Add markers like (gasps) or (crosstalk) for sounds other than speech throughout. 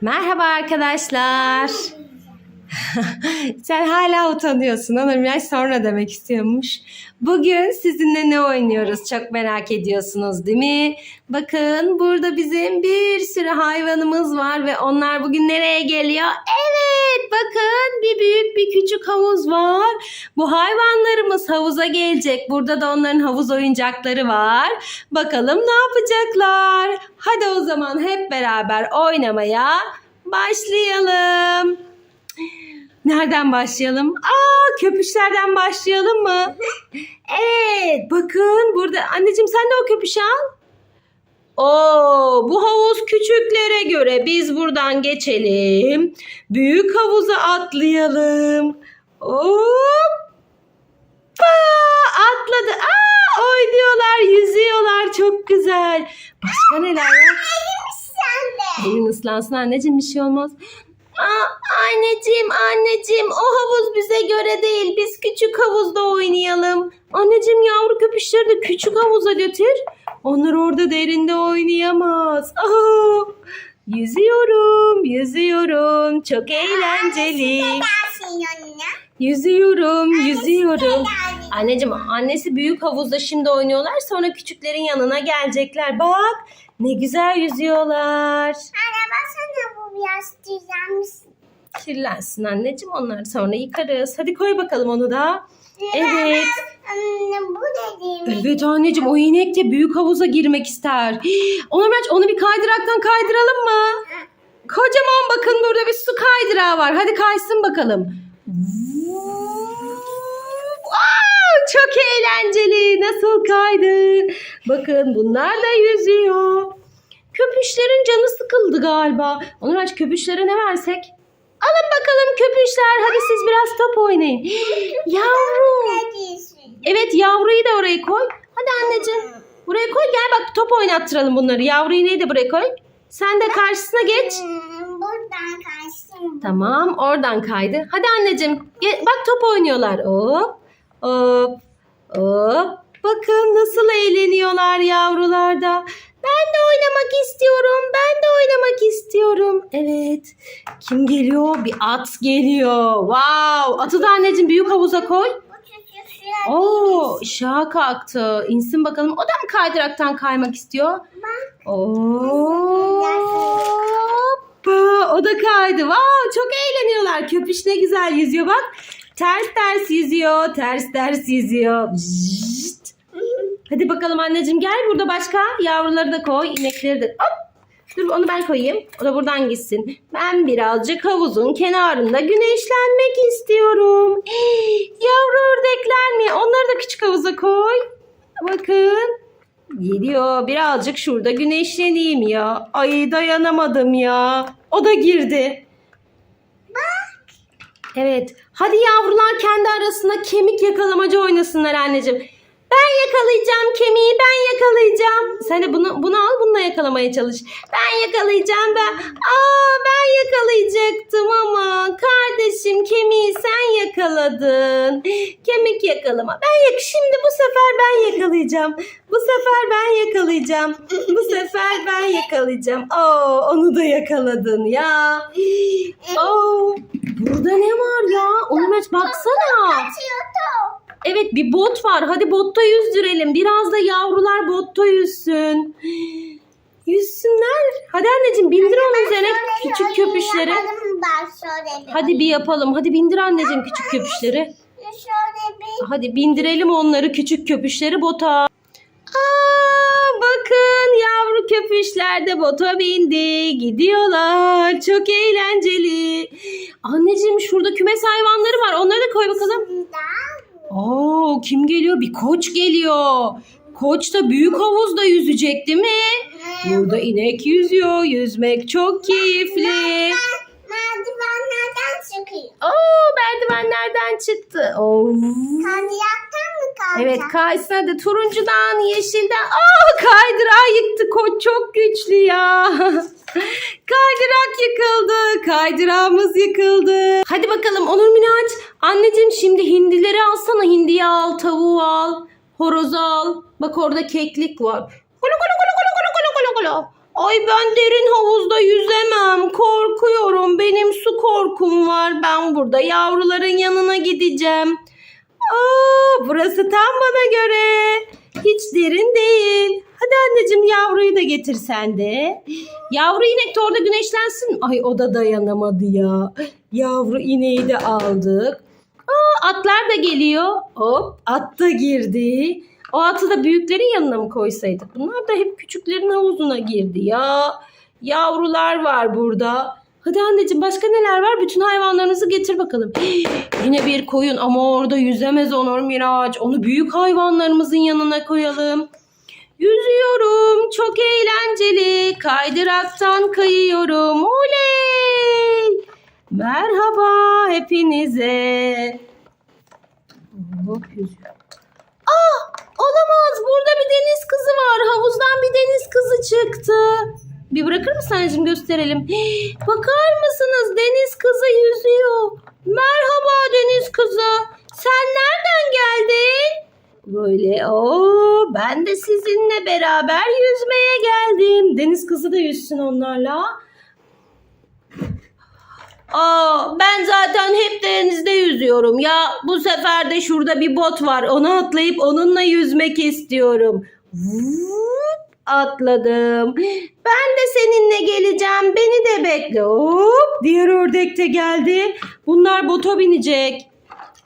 Merhaba arkadaşlar. (laughs) Sen hala utanıyorsun. Ona biraz sonra demek istiyormuş. Bugün sizinle ne oynuyoruz? Çok merak ediyorsunuz değil mi? Bakın burada bizim bir sürü hayvanımız var ve onlar bugün nereye geliyor? Evet bakın bir büyük bir küçük havuz var. Bu hayvanlarımız havuza gelecek. Burada da onların havuz oyuncakları var. Bakalım ne yapacaklar? Hadi o zaman hep beraber oynamaya başlayalım. Nereden başlayalım? Aa köpüşlerden başlayalım mı? (laughs) Evet bakın burada anneciğim sen de o köpüşü al. Oo, bu havuz küçüklere göre biz buradan geçelim. Büyük havuza atlayalım. Hoppa! Atladı. Aa, oynuyorlar, yüzüyorlar. Çok güzel. Başka neler var? Elin ıslansın anneciğim bir şey olmaz. Aa, anneciğim anneciğim o havuz bize göre değil. Biz küçük havuzda oynayalım. Anneciğim yavru köpüşleri de küçük havuza götür. Onlar orada derinde oynayamaz. Aa, yüzüyorum, yüzüyorum. Çok eğlenceli. Yüzüyorum, yüzüyorum. Anneciğim annesi büyük havuzda şimdi oynuyorlar. Sonra küçüklerin yanına gelecekler. Bak ne güzel yüzüyorlar. Anne baksana bu biraz düzenmiş. Kirlensin anneciğim onları sonra yıkarız. Hadi koy bakalım onu da. Evet. Bu dediğim. Evet anneciğim o inek de büyük havuza girmek ister. (gasps) Onur Meraç, onu bir kaydıraktan kaydıralım mı? Kocaman bakın burada bir su kaydırağı var. Hadi kaysın bakalım. Aa, çok eğlenceli. Nasıl kaydı? Bakın bunlar da yüzüyor. Köpüşlerin canı sıkıldı galiba. Onur Meraç köpüşlere ne versek? Alın bakalım köpüşler. Hadi siz biraz top oynayın. Yavrum. Evet yavruyu da oraya koy. Hadi anneciğim. Buraya koy gel bak top oynattıralım bunları. Yavruyu neyi de buraya koy. Sen de karşısına geç. Hmm, Buradan kaçtım. Tamam oradan kaydı. Hadi anneciğim gel, bak top oynuyorlar. Hop hop hop. Bakın nasıl eğleniyorlar yavrular da. Ben de oynamak istiyorum. Ben de oynamak istiyorum. Evet. Kim geliyor? Bir at geliyor. Wow. Atı da anneciğim büyük havuza koy. Oo, ışığa kalktı. İnsin bakalım. O da mı kaydıraktan kaymak istiyor? Hoppa, o da kaydı. Wow, çok eğleniyorlar. Köpüş ne güzel yüzüyor bak. Ters ters yüzüyor. Ters ters yüzüyor. Zşşt. Hadi bakalım anneciğim gel burada başka. Yavruları da koy. inekleri de. Hop. Dur onu ben koyayım. O da buradan gitsin. Ben birazcık havuzun kenarında güneşlenmek istiyorum. (gasps) Yavru ördekler mi? Onları da küçük havuza koy. Bakın. Geliyor. Birazcık şurada güneşleneyim ya. Ay dayanamadım ya. O da girdi. Evet. Hadi yavrular kendi arasında kemik yakalamaca oynasınlar anneciğim. Ben yakalayacağım kemiği ben yakalayacağım. Sen de bunu, bunu al bununla yakalamaya çalış. Ben yakalayacağım ben. Aa ben yakalayacaktım ama kardeşim kemiği sen yakaladın. Kemik yakalama. Ben yak şimdi bu sefer ben yakalayacağım. Bu sefer ben yakalayacağım. Bu sefer ben yakalayacağım. Oo onu da yakaladın ya. Oo burada ne var ya? Onu Mehmet baksana. Kaçıyor top. Evet bir bot var. Hadi botta yüzdürelim. Biraz da yavrular botta yüzsün. (gasps) Yüzsünler. Hadi anneciğim bindir onun üzerine küçük köpüşleri. Hadi bir yapalım. Hadi bindir anneciğim küçük köpüşleri. Hadi bindirelim onları küçük köpüşleri bota. Aa, bakın yavru köpüşler de bota bindi. Gidiyorlar. Çok eğlenceli. Anneciğim şurada kümes hayvanları var. Onları da koy bakalım. Oo, kim geliyor? Bir koç geliyor. Koç da büyük havuzda yüzecek değil mi? Burada inek yüzüyor. Yüzmek çok keyifli. Merdivenlerden çıkıyor. Oo, merdivenlerden çıktı. Oo. Kandiyaktan kalacak? Evet kaysın hadi turuncudan yeşilden. Aa kaydırağı yıktı koç çok güçlü ya. (laughs) Kaydırak yıkıldı. Kaydırağımız yıkıldı. Hadi bakalım Onur Miraç. Anneciğim şimdi hindileri alsana. Hindiyi al, tavuğu al, horozu al. Bak orada keklik var. Kulu kulu kulu kulu kulu kulu kulu kulu. Ay ben derin havuzda yüzemem. Korkuyorum. benim su korkum var. Ben burada yavruların yanına gideceğim. Aa, burası tam bana göre. Hiç derin değil. Hadi anneciğim yavruyu da getir sen de. Yavru inek de orada güneşlensin. Ay o da dayanamadı ya. Yavru ineği de aldık. Aa, atlar da geliyor. Hop at da girdi. O atı da büyüklerin yanına mı koysaydık? Bunlar da hep küçüklerin havuzuna girdi ya. Yavrular var burada. Hadi anneciğim başka neler var? Bütün hayvanlarınızı getir bakalım. (gasps) Yine bir koyun ama orada yüzemez Onur Miraç. Onu büyük hayvanlarımızın yanına koyalım. Yüzüyorum. Çok eğlenceli. Kaydıraktan kayıyorum. Oley! Merhaba hepinize. Hop yüzüyor. Aa, olamaz. Burada bir deniz kızı var. Havuzdan bir deniz kızı çıktı. Bir bırakır mısın anneciğim gösterelim. (gasps) Bakar mısınız? Deniz kızı yüzüyor. Merhaba deniz kızı. Sen nereden geldin? Böyle o ben de sizinle beraber yüzmeye geldim. Deniz kızı da yüzsün onlarla. Aa, ben zaten hep denizde yüzüyorum. Ya bu sefer de şurada bir bot var. Ona atlayıp onunla yüzmek istiyorum. Vup, atladım. Ben de seninle geleceğim. Beni de bekle. Hop, diğer ördek de geldi. Bunlar bota binecek.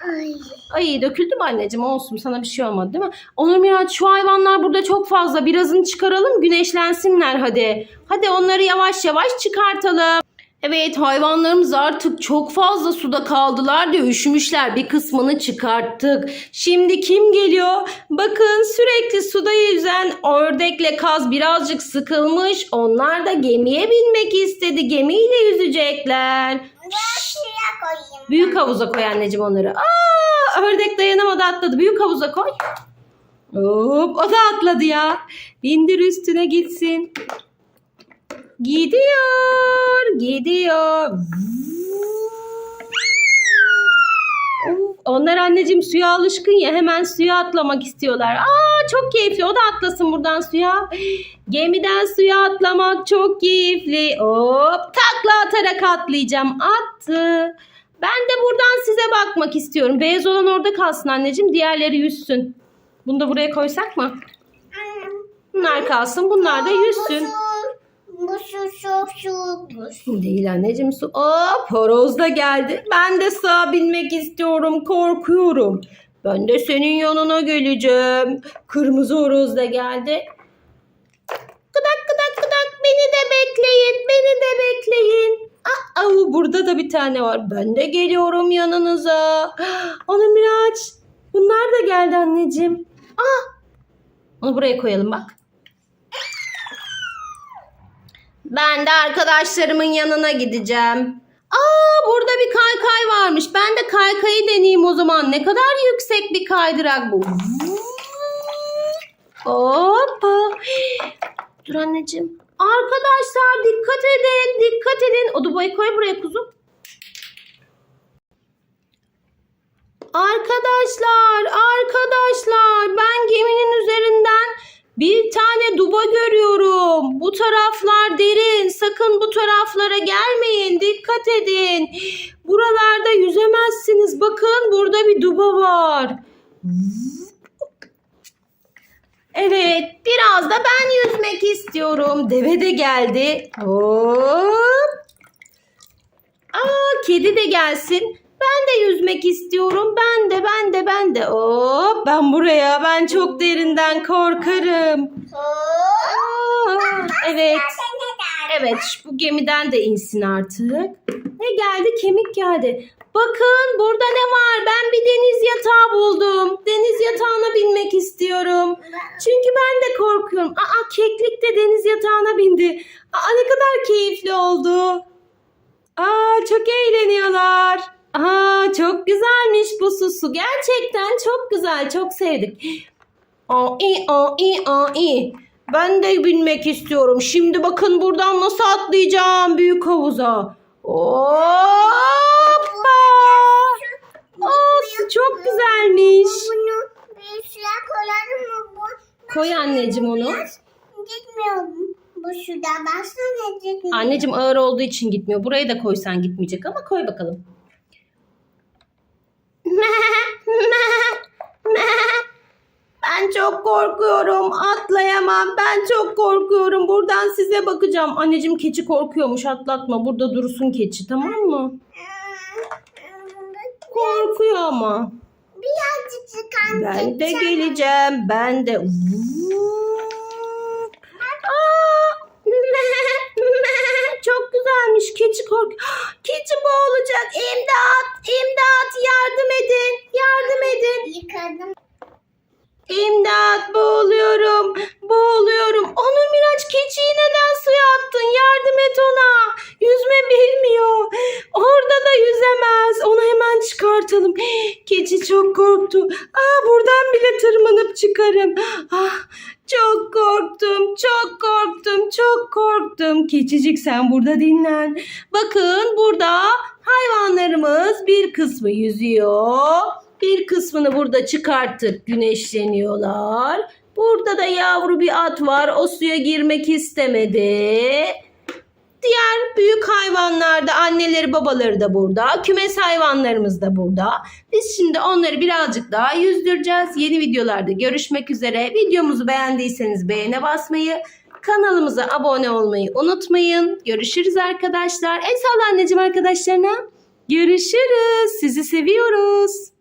Ay. Ay döküldü mü anneciğim olsun sana bir şey olmadı değil mi? Onur Miraç şu hayvanlar burada çok fazla birazını çıkaralım güneşlensinler hadi. Hadi onları yavaş yavaş çıkartalım. Evet hayvanlarımız artık çok fazla suda kaldılar diye üşümüşler bir kısmını çıkarttık. Şimdi kim geliyor? Bakın sürekli suda yüzen ördekle kaz birazcık sıkılmış. Onlar da gemiye binmek istedi. Gemiyle yüzecekler. Büyük havuza koy anneciğim onları. Aa, ördek dayanamadı atladı. Büyük havuza koy. Hop, o da atladı ya. Bindir üstüne gitsin. Gidiyor, gidiyor. Onlar anneciğim suya alışkın ya hemen suya atlamak istiyorlar. Aa çok keyifli. O da atlasın buradan suya. Gemiden suya atlamak çok keyifli. Hop takla atarak atlayacağım. Attı. Ben de buradan size bakmak istiyorum. Beyaz olan orada kalsın anneciğim. Diğerleri yüzsün. Bunu da buraya koysak mı? Bunlar kalsın. Bunlar da yüzsün. Bu su, bu su. Değil anneciğim su. Aa horoz da geldi. Ben de sağa binmek istiyorum. Korkuyorum. Ben de senin yanına geleceğim. Kırmızı horoz da geldi. Gıdak gıdak gıdak beni de bekleyin. Beni de bekleyin. Aa, au, burada da bir tane var. Ben de geliyorum yanınıza. (gasps) Onu Miraç. Bunlar da geldi anneciğim. Aa, onu buraya koyalım bak. Ben de arkadaşlarımın yanına gideceğim. Aa burada bir kaykay varmış. Ben de kaykayı deneyeyim o zaman. Ne kadar yüksek bir kaydırak bu. Hoppa. Dur anneciğim. Arkadaşlar dikkat edin. Dikkat edin. O dubayı koy buraya kuzum. Arkadaşlar, arkadaşlar ben geminin üzerinden bir tane duba görüyorum. Bu taraflar derin. Sakın bu taraflara gelmeyin. Dikkat edin. Buralarda yüzemezsiniz. Bakın burada bir duba var. Evet, biraz da ben yüzmek istiyorum. Deve de geldi. Hop. Aa, kedi de gelsin. Ben de yüzmek istiyorum. Ben de, ben de, ben de. Hop, ben buraya. Ben çok derinden korkarım. Aa, evet. Evet, bu gemiden de insin artık. Ne geldi? Kemik geldi. Bakın burada ne var? Ben bir deniz yatağı buldum. Deniz yatağına binmek istiyorum. Çünkü ben de korkuyorum. Aa keklik de deniz yatağına bindi. Aa ne kadar keyifli oldu. Aa çok eğleniyorlar. Aa çok güzelmiş bu su. Su gerçekten çok güzel. Çok sevdik. Aa iyi aa iyi aa iyi. Ben de binmek istiyorum. Şimdi bakın buradan nasıl atlayacağım büyük havuza. Hoppa. Aa çok güzelmiş. Koy anneciğim onu. gitmiyor. Bu şuradan baksana Ece. Anneciğim ağır olduğu için gitmiyor. Buraya da koysan gitmeyecek ama koy bakalım. Ben çok korkuyorum. Atlayamam. Ben çok korkuyorum. Buradan size bakacağım. Anneciğim keçi korkuyormuş. Atlatma. Burada dursun keçi. Tamam mı? Korkuyor ama. Birazcık çıkan Ben de geleceğim. Ben de. Aa! (laughs) Çok güzelmiş. Keçi kork. (gasps) Keçi boğulacak. İmdat! Yardım edin. Yardım edin. Yıkadım. İmdat! Boğuluyorum. Boğuluyorum. Onur Miraç keçiyi neden suya attın? Yardım et ona. Yüzme bilmiyor. Orada da yüzemez. Onu hemen çıkartalım. Keçi çok korktu. Aa buradan bile tırmanıp çıkarım. Ah çok korktum. Çok korktum. Çok korktum. Keçicik sen burada dinlen. Bakın burada hayvanlarımız bir kısmı yüzüyor. Bir kısmını burada çıkarttık güneşleniyorlar. Burada da yavru bir at var. O suya girmek istemedi. Diğer büyük hayvanlar da anneleri babaları da burada. Kümes hayvanlarımız da burada. Biz şimdi onları birazcık daha yüzdüreceğiz. Yeni videolarda görüşmek üzere. Videomuzu beğendiyseniz beğene basmayı, kanalımıza abone olmayı unutmayın. Görüşürüz arkadaşlar. El salla anneciğim arkadaşlarına. Görüşürüz. Sizi seviyoruz.